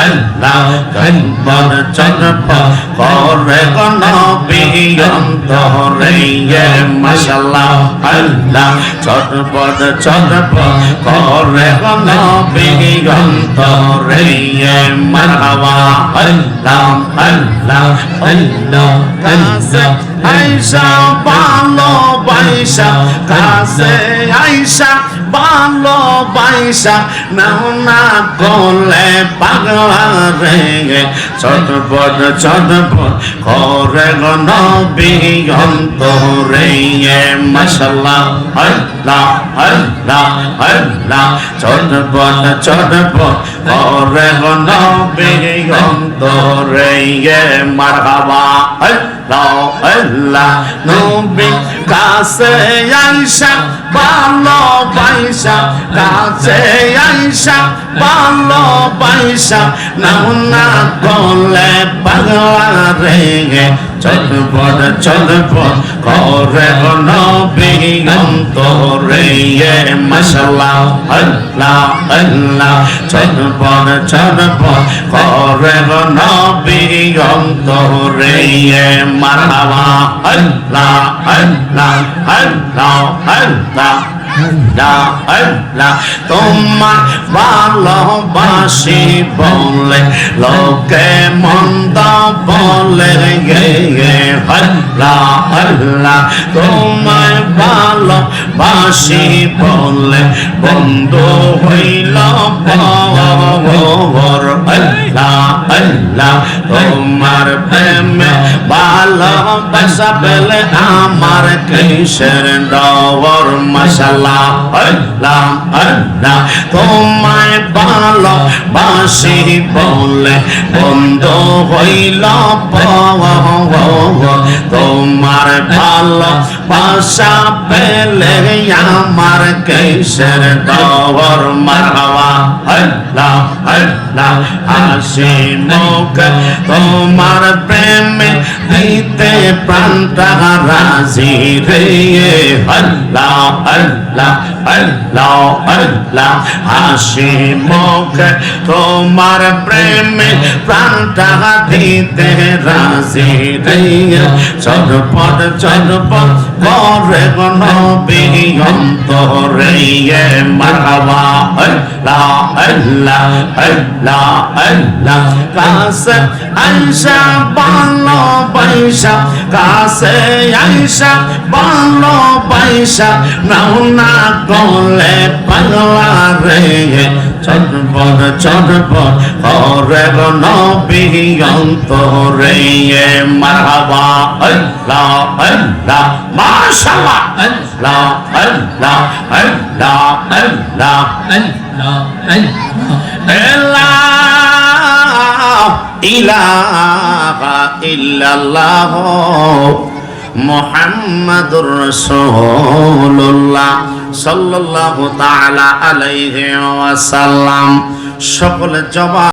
আল্লাহ গম্বর চরপ করে গনবি অন্তরে মাশাল্লাহ আল্লাহ চরপদ চরপ করে গনবি অন্তরে মারহাবা আল্লাহ আল্লাহ আল্লাহ কাছে আইসা ভালো বাইসা কাছে আইসা ভালো বাইসা নাও না করলে পাগলা রে চটপট চটপট করে গনবি অন্তরে মশাল্লাহ আল্লাহ আল্লাহ আল্লাহ চটপট চটপট করে গনবি অন্তরে মারহাবা আল্লাহ আল্লাহ নবী কাছে আইসা ভালো বাইসা কাছে আইসা। ভালো বাইসা নাও না বলে বাংলা রে চল বড় চল চটপট করে নবী অন্তরে মশাল্লাহ আল্লাহ আল্লাহ চটপট চটপট করে নবী অন্তরে মারহাবা আল্লাহ আল্লাহ আল্লাহ আল্লাহ তোমার ভালোবাসি বলে লোকে মন্দ বলে গে আল্লাহ আল্লাহ তোমার ভালোবাসি বলে বন্ধু হইল পর আল্লাহ আল্লাহ, তোমার প্রেমে ভালোবাসা পেলে আমার কিসের ডবর মশালা আল্লাহ আল্লাহ, তোমায় ভালো বাসি বলে বন্ধ হইল তোমার ভালো বাসা পেলে আমার কিসের ডবর মারহাবা। আল্লাহ আল্লাহ, হাসি মুখ তোমার প্রেমে দিতে প্রাণটা রাজি রে আল্লাহ আল্লাহ আল্লাহ আল্লাহ, হাসি মুখ তোমার প্রেমে প্রাণটা দিতে রাজি রে চটপট চটপট করে নবী অন্তরে মারহাবা। আল্লাহ আল্লাহ আল্লাহ আল্লাহ। কাছে আইসা ভালো পয়সা কাছে আইসা ভালো পয়সা নাও না করলে পাগলা রে চটপট চটপট করে নবী অন্তরে মারহাবা আল্লাহ আল্লাহ মাশাআল্লাহ আল্লাহ আল্লাহ আল্লাহ আল্লাহ আল্লাহ ইলাহা ইল্লাল্লাহ, মুহাম্মাদুর রাসূলুল্লাহ সাল্লাল্লাহু তাআলা আলাইহি ওয়াসাল্লাম। সকলে জবাব